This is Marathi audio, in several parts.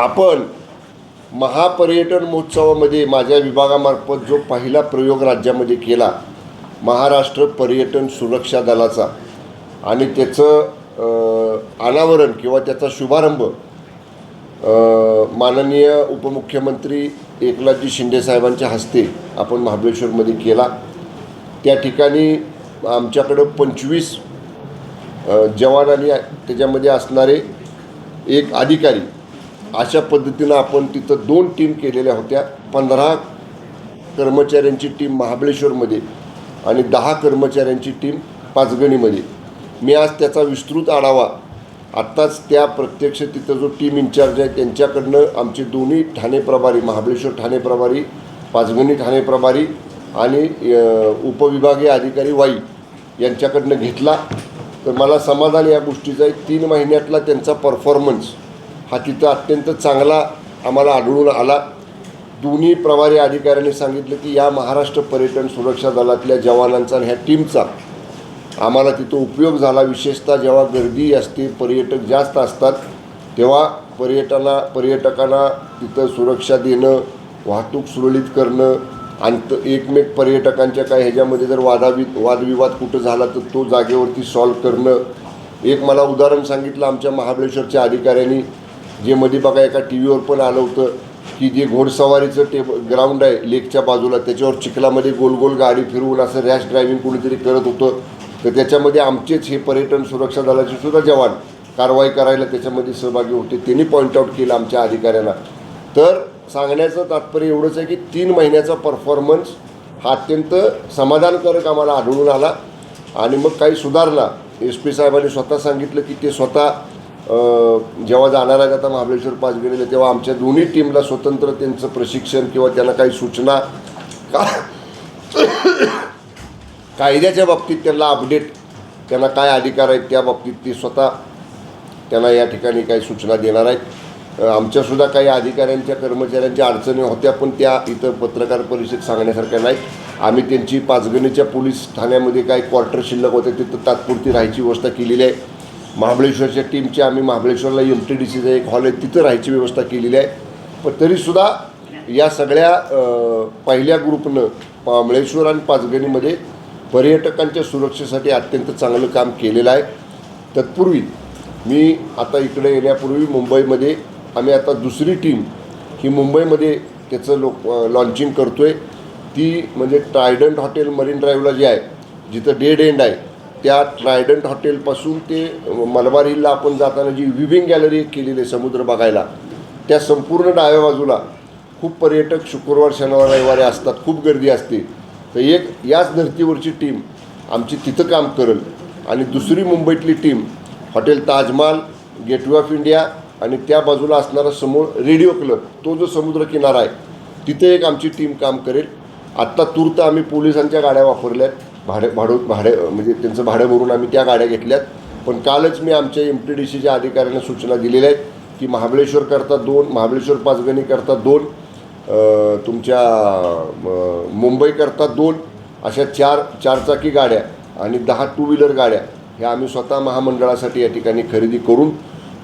आपण महापर्यटन महोत्सवामध्ये माझ्या विभागामार्फत जो पहिला प्रयोग राज्यामध्ये केला महाराष्ट्र पर्यटन सुरक्षा दलाचा आणि त्याचं अनावरण किंवा त्याचा शुभारंभ माननीय उपमुख्यमंत्री एकनाथजी शिंदे साहेबांच्या हस्ते आपण महाबळेश्वरमध्ये केला. त्या ठिकाणी आमच्याकडं पंचवीस जवान आणि त्याच्यामध्ये असणारे एक अधिकारी अशा पद्धतीनं आपण तिथं दोन टीम केलेल्या होत्या. पंधरा कर्मचाऱ्यांची टीम महाबळेश्वरमध्ये आणि दहा कर्मचाऱ्यांची टीम पाचगणीमध्ये. मी आज त्याचा विस्तृत आढावा आत्ताच त्या प्रत्यक्ष तिथं जो टीम इन्चार्ज आहे त्यांच्याकडनं आमचे दोन्ही ठाणे प्रभारी महाबळेश्वर ठाणे प्रभारी पाचगणी ठाणे प्रभारी आणि उपविभागीय अधिकारी वाई यांच्याकडनं घेतला. तर मला समाधान या गोष्टीचं आहे तीन महिन्यातला त्यांचा परफॉर्मन्स हा तिथं अत्यंत चांगला आम्हाला आढळून आला. दोन्ही प्रभारी अधिकाऱ्यांनी सांगितलं की या महाराष्ट्र पर्यटन सुरक्षा दलातल्या जवानांचा आणि ह्या टीमचा आम्हाला तिथं उपयोग झाला. विशेषतः जेव्हा गर्दी असते पर्यटक जास्त असतात तेव्हा पर्यटना पर्यटकांना तिथं सुरक्षा देणं वाहतूक सुरळीत करणं आणि एकमेक पर्यटकांच्या काय ह्याच्यामध्ये जर वादावि वादविवाद कुठं झाला तर तो जागेवरती सॉल्व करणं. एक मला उदाहरण सांगितलं आमच्या महाबळेश्वरच्या अधिकाऱ्यांनी. जे मध्ये बघा एका टी व्हीवर पण आलं होतं की जे घोडसवारीचं टेब ग्राउंड आहे लेकच्या बाजूला त्याच्यावर चिखलामध्ये गोल गोल गाडी फिरवून असं रॅश ड्रायव्हिंग कोणीतरी करत होतं. तर त्याच्यामध्ये आमचेच हे पर्यटन सुरक्षा दलाचे सुद्धा जवान कारवाई करायला त्याच्यामध्ये सहभागी होते. त्यांनी पॉईंट आऊट केलं आमच्या अधिकाऱ्यांना. तर सांगण्याचं तात्पर्य एवढंच आहे की तीन महिन्याचा परफॉर्मन्स हा अत्यंत समाधानकारक आम्हाला आढळून आला. आणि मग काही सुधारणा. एस पी साहेबांनी स्वतः सांगितलं की ते स्वतः जेव्हा जाणारा आहेत आता महाबळेश्वर पाच गेलेले तेव्हा आमच्या दोन्ही टीमला स्वतंत्र त्यांचं प्रशिक्षण किंवा त्यांना काही सूचना का कायद्याच्या बाबतीत त्यांना अपडेट त्यांना काय अधिकार आहेत त्या बाबतीत ते स्वतः त्यांना या ठिकाणी काही सूचना देणार आहेत. आमच्यासुद्धा काही अधिकाऱ्यांच्या कर्मचाऱ्यांच्या अडचणी होत्या पण त्या इथं पत्रकार परिषद सांगण्यासारख्या नाहीत. आम्ही त्यांची पाचगणीच्या पोलीस ठाण्यामध्ये काही क्वार्टर शिल्लक होते तिथं तात्पुरती राहायची व्यवस्था केलेली आहे. महाबळेश्वरच्या टीमची आम्ही महाबळेश्वरला एम टी डी सीचं एक हॉल आहे तिथं राहायची व्यवस्था केलेली आहे. पण तरीसुद्धा या सगळ्या पहिल्या ग्रुपनं महाबळेश्वर आणि पाचगणीमध्ये पर्यटकांच्या सुरक्षेसाठी अत्यंत चांगलं काम केलेलं आहे. तत्पूर्वी मी आता इकडे येण्यापूर्वी मुंबईमध्ये आम्ही आता दुसरी टीम ही मुंबईमध्ये त्याचं लोक लॉन्चिंग करतो आहे ती म्हणजे ट्रायडंट हॉटेल मरीन ड्राईव्हला जी आहे जिथं डेड एंड आहे. त्या ट्रायडंट हॉटेलपासून ते मलबार हिलला आपण जाताना जी विविंग गॅलरी केलेली आहे समुद्र बघायला त्या संपूर्ण डाव्या बाजूला खूप पर्यटक शुक्रवार शनिवार रविवारी असतात खूप गर्दी असते. तर एक याच धर्तीवरची टीम आमची तिथं काम करेल. आणि दुसरी मुंबईतली team hotel Taj Mahal gateway of India आणि त्या बाजूला असणारा समोर रेडिओ क्लब तो जो समुद्र किनारा आहे तिथे एक आमची टीम काम करेल. आत्ता तूर्त आम्ही पोलिसांच्या गाड्या वापरल्या आहेत भाडे भाडू भाडे म्हणजे त्यांचं भाडं भरून आम्ही त्या गाड्या घेतल्यात. पण कालच मी आमच्या एम टी डी सीच्या अधिकाऱ्यांना सूचना दिलेल्या आहेत की महाबळेश्वरकरता दोन महाबळेश्वर पाचगणीकरता दोन तुमच्या मुंबईकरता दोन अशा चार चारचाकी गाड्या आणि दहा टू व्हीलर गाड्या ह्या आम्ही स्वतः महामंडळासाठी या ठिकाणी खरेदी करून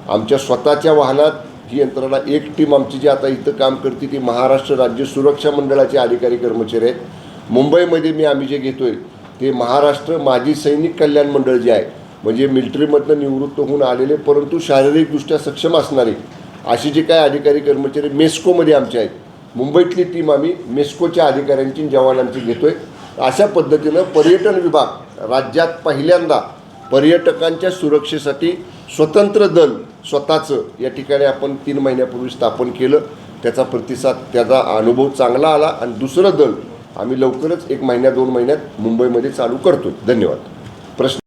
आमच्या स्वतःच्या वाहनात ही यंत्रणा एक टीम आमची जी आता इथं काम करते ती महाराष्ट्र राज्य सुरक्षा मंडळाचे अधिकारी कर्मचारी आहेत. मुंबईमध्ये मी आम्ही जे घेतो आहे हे महाराष्ट्र माजी सैनिक कल्याण मंडळ जे आहे म्हणजे मिलिटरीमधनं निवृत्त होऊन आलेले परंतु शारीरिकदृष्ट्या सक्षम असणारे अशी जे काय अधिकारी कर्मचारी मेस्कोमध्ये आमचे आहेत मुंबईतली टीम आम्ही मेस्कोच्या अधिकाऱ्यांची जवानांची घेतो आहे अशा पद्धतीनं पर्यटन विभाग राज्यात पहिल्यांदा पर्यटकांच्या सुरक्षेसाठी स्वतंत्र दल स्वतःचं या ठिकाणी आपण तीन महिन्यापूर्वी स्थापन केलं. त्याचा प्रतिसाद त्याचा अनुभव चांगला आला. आणि दुसरं दल आम्ही लवकरच एक महिन्या दोन महिन्यात मुंबईमध्ये चालू करतो धन्यवाद. प्रश्न